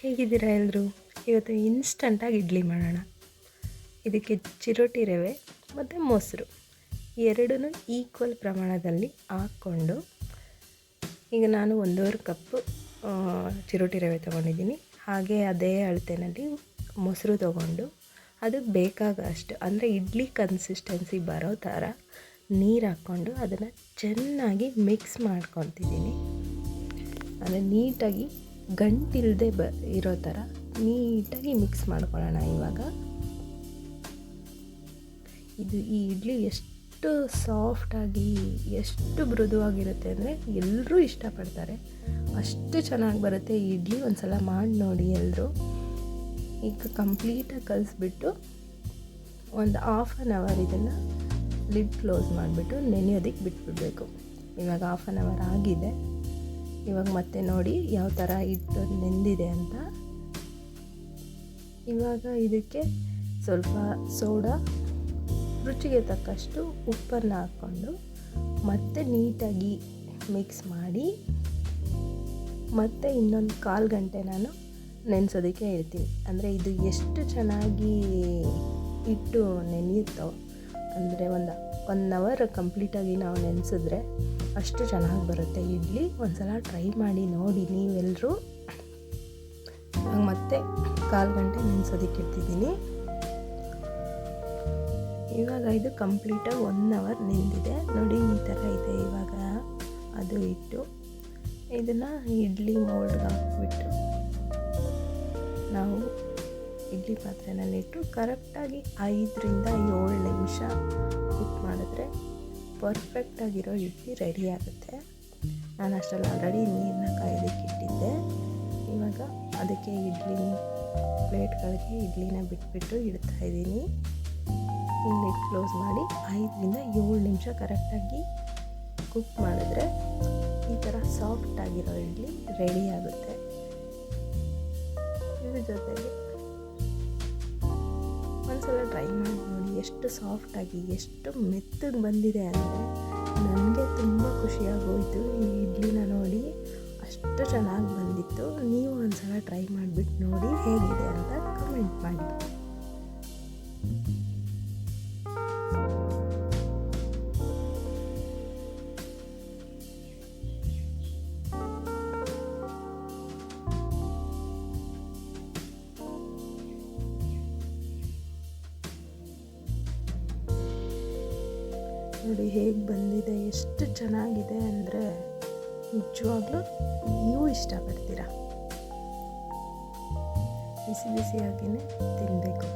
ಹೇಗಿದ್ದೀರಾ ಎಲ್ಲರೂ ಇವತ್ತು ಇನ್ಸ್ಟಂಟಾಗಿ ಇಡ್ಲಿ ಮಾಡೋಣ. ಇದಕ್ಕೆ ಚಿರೋಟಿ ರವೆ ಮತ್ತು ಮೊಸರು. ಎರಡೂ ಈಕ್ವಲ್ ಪ್ರಮಾಣದಲ್ಲಿ ಹಾಕ್ಕೊಂಡು ಈಗ ನಾನು ಒಂದೂವರೆ ಕಪ್ಪು ಚಿರೋಟಿ ರವೆ ತೊಗೊಂಡಿದ್ದೀನಿ. ಹಾಗೆ ಅದೇ ಅಳತೆನಲ್ಲಿ ಮೊಸರು ತೊಗೊಂಡು ಅದಕ್ಕೆ ಬೇಕಾಗಷ್ಟು ಅಂದರೆ ಇಡ್ಲಿ ಕನ್ಸಿಸ್ಟೆನ್ಸಿ ಬರೋ ಥರ ನೀರು ಹಾಕ್ಕೊಂಡು ಅದನ್ನು ಚೆನ್ನಾಗಿ ಮಿಕ್ಸ್ ಮಾಡ್ಕೊತಿದ್ದೀನಿ. ಅಂದರೆ ನೀಟಾಗಿ ಗಂಟಿಲ್ಲದೆ ಬ ಇರೋ ಥರ ನೀಟಾಗಿ ಮಿಕ್ಸ್ ಮಾಡ್ಕೊಳ್ಳೋಣ ಇವಾಗ. ಇದು ಈ ಇಡ್ಲಿ ಎಷ್ಟು ಸಾಫ್ಟಾಗಿ, ಎಷ್ಟು ಮೃದುವಾಗಿರುತ್ತೆ ಅಂದರೆ ಎಲ್ಲರೂ ಇಷ್ಟಪಡ್ತಾರೆ. ಅಷ್ಟು ಚೆನ್ನಾಗಿ ಬರುತ್ತೆ ಈ ಇಡ್ಲಿ. ಒಂದು ಸಲ ಮಾಡಿ ನೋಡಿ ಎಲ್ಲರೂ. ಈಗ ಕಂಪ್ಲೀಟಾಗಿ ಕಲಿಸ್ಬಿಟ್ಟು ಒಂದು ಹಾಫ್ ಆನ್ ಅವರ್ ಇದನ್ನು ಲಿಡ್ ಕ್ಲೋಸ್ ಮಾಡಿಬಿಟ್ಟು ನೆನೆಯೋದಕ್ಕೆ ಬಿಟ್ಬಿಡಬೇಕು. ಇವಾಗ ಹಾಫ್ ಆನ್ ಅವರ್ ಆಗಿದೆ. ಇವಾಗ ಮತ್ತೆ ನೋಡಿ ಯಾವ ಥರ ಹಿಟ್ಟು ನೆಂದಿದೆ ಅಂತ. ಇವಾಗ ಇದಕ್ಕೆ ಸ್ವಲ್ಪ ಸೋಡಾ, ರುಚಿಗೆ ತಕ್ಕಷ್ಟು ಉಪ್ಪನ್ನು ಹಾಕ್ಕೊಂಡು ಮತ್ತೆ ನೀಟಾಗಿ ಮಿಕ್ಸ್ ಮಾಡಿ ಮತ್ತೆ ಇನ್ನೊಂದು ಕಾಲು ಗಂಟೆ ನಾನು ನೆನೆಸೋದಕ್ಕೆ ಇಡ್ತೀನಿ ಅಂದರೆ ಇದು ಎಷ್ಟು ಚೆನ್ನಾಗಿ ಇಟ್ಟು ನೆನೆಯುತ್ತೋ, ಅಂದರೆ ಒಂದು ಒನ್ ಅವರ್ ಕಂಪ್ಲೀಟಾಗಿ ನಾವು ನೆನೆಸಿದ್ರೆ ಅಷ್ಟು ಚೆನ್ನಾಗಿ ಬರುತ್ತೆ. ಇಡ್ಲಿ ಒಂದ್ಸಲ ಟ್ರೈ ಮಾಡಿ ನೋಡಿ ನೀವೆಲ್ಲರೂ ಮತ್ತೆ ಕಾಲು ಗಂಟೆ ನೆನೆಸೋದಕ್ಕೆ ಇಡ್ತಿದ್ದೀನಿ. ಇವಾಗ ಇದು ಕಂಪ್ಲೀಟಾಗಿ ಒನ್ ಅವರ್ ನಿಂತಿದೆ. ನೋಡಿ ಈ ಥರ ಇದೆ ಇವಾಗ. ಅದು ಇಟ್ಟು ಇದನ್ನು ಇಡ್ಲಿ ಮೋಲ್ಡ್ಗೆ ಹಾಕ್ಬಿಟ್ಟು ನಾವು ಇಡ್ಲಿ ಪಾತ್ರೆನಲ್ಲಿಟ್ಟು ಕರೆಕ್ಟಾಗಿ ಐದರಿಂದ ಏಳು ನಿಮಿಷ ಪರ್ಫೆಕ್ಟಾಗಿರೋ ಇಡ್ಲಿ ರೆಡಿ ಆಗುತ್ತೆ. ನಾನು ಅಷ್ಟರಲ್ಲಿ ಆಲ್ರೆಡಿ ನೀರನ್ನ ಕಾಯೋದಕ್ಕೆ ಇಟ್ಟಿದ್ದೆ. ಇವಾಗ ಅದಕ್ಕೆ ಇಡ್ಲಿ ಪ್ಲೇಟ್ಗಳಿಗೆ ಇಡ್ಲಿನ ಬಿಟ್ಬಿಟ್ಟು ಇಡ್ತಾ ಇದ್ದೀನಿ. ಲಿಡ್ ಕ್ಲೋಸ್ ಮಾಡಿ ಐದರಿಂದ ಏಳು ನಿಮಿಷ ಕರೆಕ್ಟಾಗಿ ಕುಕ್ ಮಾಡಿದ್ರೆ ಈ ಥರ ಸಾಫ್ಟ್ ಆಗಿರೋ ಇಡ್ಲಿ ರೆಡಿ ಆಗುತ್ತೆ. ಇದ್ರ ಜೊತೆಗೆ ಒಂದ್ಸಲ ಟ್ರೈ ಮಾಡಿ ಎಷ್ಟು ಸಾಫ್ಟಾಗಿ ಎಷ್ಟು ಮೆತ್ತಗೆ ಬಂದಿದೆ ಅಂದರೆ ನನಗೆ ತುಂಬ ಖುಷಿಯಾಗೋಯಿತು ಈ ಇಡ್ಲಿನ ನೋಡಿ. ಅಷ್ಟು ಚೆನ್ನಾಗಿ ಬಂದಿತ್ತು. ನೀವು ಒಂದು ಸಲ ಟ್ರೈ ಮಾಡಿಬಿಟ್ಟು ನೋಡಿ ಹೇಗಿದೆ ಅಂತ ಕಮೆಂಟ್ ಮಾಡಿ. ನೋಡಿ ಹೇಗೆ ಬಂದಿದೆ, ಎಷ್ಟು ಚೆನ್ನಾಗಿದೆ ಅಂದರೆ ನಿಜವಾಗ್ಲೂ ನೀವು ಇಷ್ಟಪಡ್ತೀರಾ. ಬಿಸಿ ಬಿಸಿಯಾಗಿಯೇ ತಿನ್ನಬೇಕು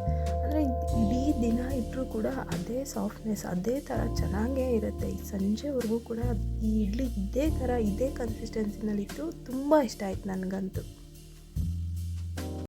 ಅಂದರೆ ಇಡೀ ದಿನ ಇಟ್ಟರೂ ಕೂಡ ಅದೇ ಸಾಫ್ಟ್ನೆಸ್ ಅದೇ ಥರ ಚೆನ್ನಾಗೇ ಇರುತ್ತೆ. ಈ ಸಂಜೆವರೆಗೂ ಕೂಡ ಈ ಇಡ್ಲಿ ಇದೇ ಥರ ಇದೇ ಕನ್ಸಿಸ್ಟೆನ್ಸಿನಲ್ಲಿತ್ತು ತುಂಬ ಇಷ್ಟ ಆಯ್ತು ನನಗಂತೂ.